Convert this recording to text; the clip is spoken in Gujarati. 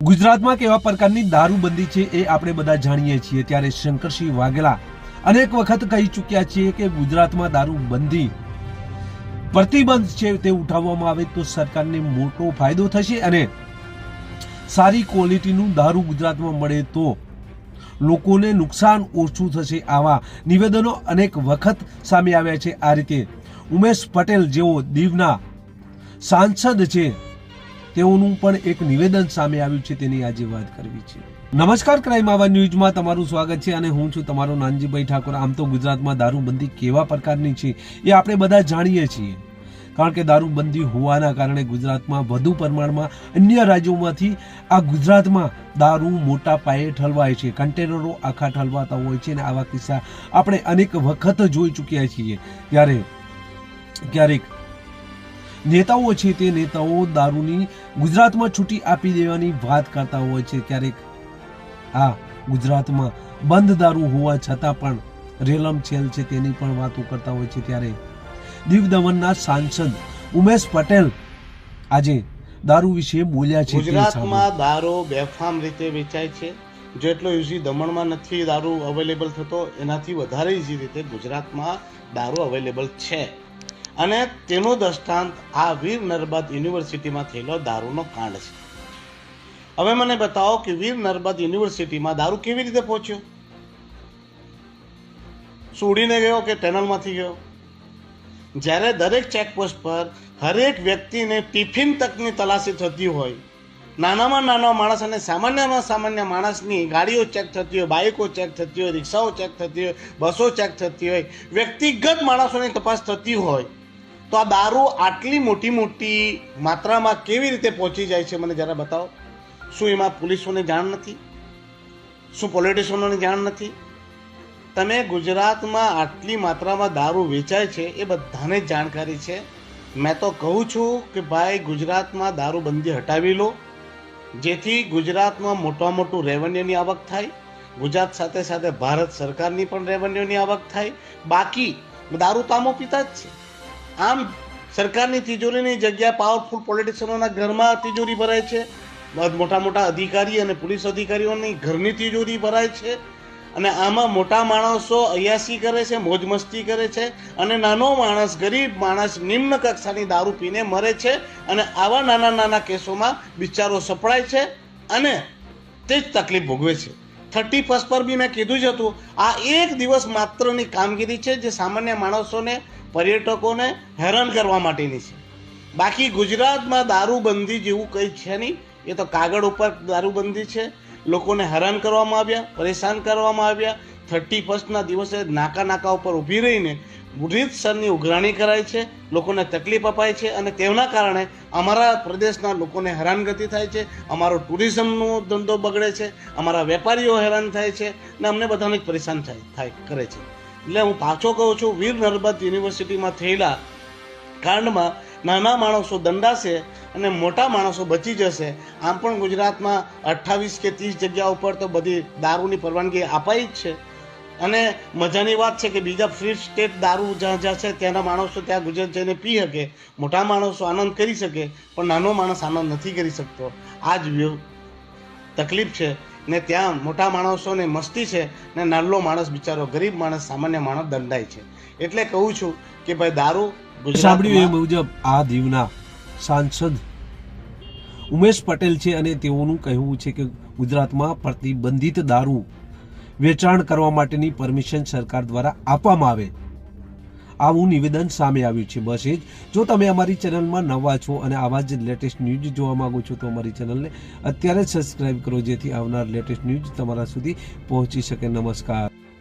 ગુજરાતમાં કેવા પ્રકારની દારૂબંધી છે એ આપણે બધા જાણીએ છીએ. ત્યારે શંકરસિંહ વાઘેલા અનેક વખત કહી ચૂક્યા છીએ કે ગુજરાતમાં દારૂબંધી પ્રતિબંધ છે તે ઉઠાવવામાં આવે તો સરકારને મોટો ફાયદો થશે અને સારી ક્વોલિટીનું દારૂ ગુજરાતમાં મળે તો લોકોને નુકસાન ઓછું થશે આવા નિવેદનો અનેક વખત સામે આવ્યા છે. આ રીતે ઉમેશ પટેલ, જેઓ દીવના સાંસદ છે તેઓનું પણ એક નિવેદન સામે આવ્યું છે તેની આજે વાત કરવી છે. નમસ્કાર, ક્રાઇમ આવા ન્યૂઝમાં તમારું સ્વાગત છે અને હું છું તમારો નાનજીભાઈ ઠાકોર. આમ તો ગુજરાતમાં દારૂબંધી કેવા પ્રકારની છે એ આપણે બધા જાણીએ છીએ. કારણ કે દારૂબંધી હોવાના કારણે ગુજરાતમાં વધુ પ્રમાણમાં અન્ય રાજ્યોમાંથી આ ગુજરાતમાં દારૂ મોટા પાયે ઠલવાય છે. કન્ટેનરો આખા ઠલવાતા હોય છે અને આવા કિસ્સા આપણે અનેક વખત જોઈ ચૂક્યા છીએ. ત્યારે ક્યારેક નેતાઓ છે તે નેતાઓ દારૂની ગુજરાતમાં છૂટી આપી દેવાની વાત કરતા હોય છે. ક્યારેક હા ગુજરાતમાં બંધ દારૂ હોવા છતાં પણ રેલમ છેલ છે તેની પણ વાતો કરતા હોય છે ત્યારે દીવ દમણના સાંસદ ઉમેશ પટેલ આજે દારૂ વિશે બોલ્યા છે ગુજરાતમાં દારૂ બેફામ રીતે વેચાય છે. જેટલો યુઝી દમણમાં નથી દારૂ અવેલેબલ થતો એનાથી વધારે ઇઝી રીતે ગુજરાતમાં દારૂ અવેલેબલ છે. અને તેનો દ્રષ્ટાંત આ વીર નર્મદ યુનિવર્સિટીમાં થયેલો દારૂનો કાંડ છે. હવે મને બતાવો કે વીર નર્મદ યુનિવર્સિટીમાં દારૂ કેવી રીતે પહોંચ્યો? સુડીને ગયો કે ટનલમાંથી ગયો? જ્યારે દરેક ચેકપોસ્ટ પર હરેક વ્યક્તિને ટિફિન તકની તલાશી થતી હોય, નાનામાં નાનો માણસ અને સામાન્યમાં સામાન્ય માણસની ગાડીઓ ચેક થતી હોય, બાઇકો ચેક થતી હોય, રિક્ષાઓ ચેક થતી હોય, બસો ચેક થતી હોય, વ્યક્તિગત માણસોની તપાસ થતી હોય તો આ દારૂ આટલી મોટી મોટી માત્રામાં કેવી રીતે પહોંચી જાય છે મને જરા બતાવો? શું એમાં પોલીસોને જાણ નથી? શું પોલિટિશિયનોને જાણ નથી? તમે ગુજરાતમાં આટલી માત્રામાં દારૂ વેચાય છે એ બધાને જ જાણકારી છે. મેં તો કહું છું કે ભાઈ ગુજરાતમાં દારૂબંધી હટાવી લો, જેથી ગુજરાતમાં મોટા મોટું રેવન્યુની આવક થાય, ગુજરાત સાથે સાથે ભારત સરકારની પણ રેવન્યુની આવક થાય. બાકી દારૂ તામો પીતા જ છે. આમ સરકારની તિજોરીની જગ્યા પાવરફુલ પોલિટિશિયનોના ઘરમાં તિજોરી ભરાય છે. મોટા મોટા અધિકારી અને પોલીસ અધિકારીઓની ઘરની તિજોરી ભરાય છે. અને આમાં મોટા માણસો અયાસી કરે છે, મોજ મસ્તી કરે છે અને નાનો માણસ, ગરીબ માણસ નિમ્ન કક્ષાની દારૂ પીને મરે છે અને આવા નાના નાના કેસોમાં બિચારો સપડાય છે અને તે જ તકલીફ ભોગવે છે. થર્ટી ફર્સ્ટ પર બી મેં કીધું જ હતું, આ એક દિવસ માત્રની કામગીરી છે જે સામાન્ય માણસોને, પર્યટકોને હેરાન કરવા માટેની છે. બાકી ગુજરાતમાં દારૂબંધી જેવું કંઈ છે નહીં, એ તો કાગળ ઉપર દારૂબંધી છે. લોકોને હેરાન કરવામાં આવ્યા, પરેશાન કરવામાં આવ્યા. થર્ટી ફર્સ્ટના દિવસે નાકા નાકા ઉપર ઊભી રહીને રીતસરની ઉઘરાણી કરાય છે, લોકોને તકલીફ અપાય છે અને તેના કારણે અમારા પ્રદેશના લોકોને હેરાનગતિ થાય છે, અમારો ટુરિઝમનો ધંધો બગડે છે, અમારા વેપારીઓ હેરાન થાય છે અને અમને બધાને પરેશાન થાય થાય, કરે છે. એટલે હું પાછો કહું છું, વીર નર્મદ યુનિવર્સિટીમાં થયેલા કાંડમાં નાના માણસો દંડાશે અને મોટા માણસો બચી જશે. આમ પણ ગુજરાતમાં અઠ્ઠાવીસ કે ત્રીસ જગ્યા ઉપર તો બધી દારૂની પરવાનગી અપાઈ જ છે. અને મજાની વાત છે કે બીજા ફ્રી સ્ટેટ દારૂ જ્યાં જ્યાં છે ત્યાંના માણસો ત્યાં ગુજરાત જઈને પી શકે. મોટા માણસો આનંદ કરી શકે, પણ નાનો માણસ આનંદ નથી કરી શકતો. આ જ તકલીફ છે ને ત્યાં મોટા માણસોને મસ્તી છે ને નાનો માણસ બિચારો, ગરીબ માણસ, સામાન્ય માણસ દંડાય છે. એટલે કહું છું કે ભાઈ દારૂ સાંભળ્યું એ મુજબ આ દીવના સાંસદ ઉમેશ પટેલ છે અને તેઓનું કહેવું છે કે ગુજરાતમાં પ્રતિબંધિત દારૂ વેચાણ કરવા માટેની પરમિશન સરકાર દ્વારા આપવામાં આવે. આવું નિવેદન સામે આવ્યું છે. બસ એ જ. જો તમે અમારી ચેનલમાં નવા છો અને આવા જ લેટેસ્ટ ન્યૂઝ જોવા માંગો છો, તો અમારી ચેનલને અત્યારે જ સબસ્ક્રાઈબ કરો, જેથી આવનાર લેટેસ્ટ ન્યૂઝ તમારા સુધી પહોંચી શકે. નમસ્કાર.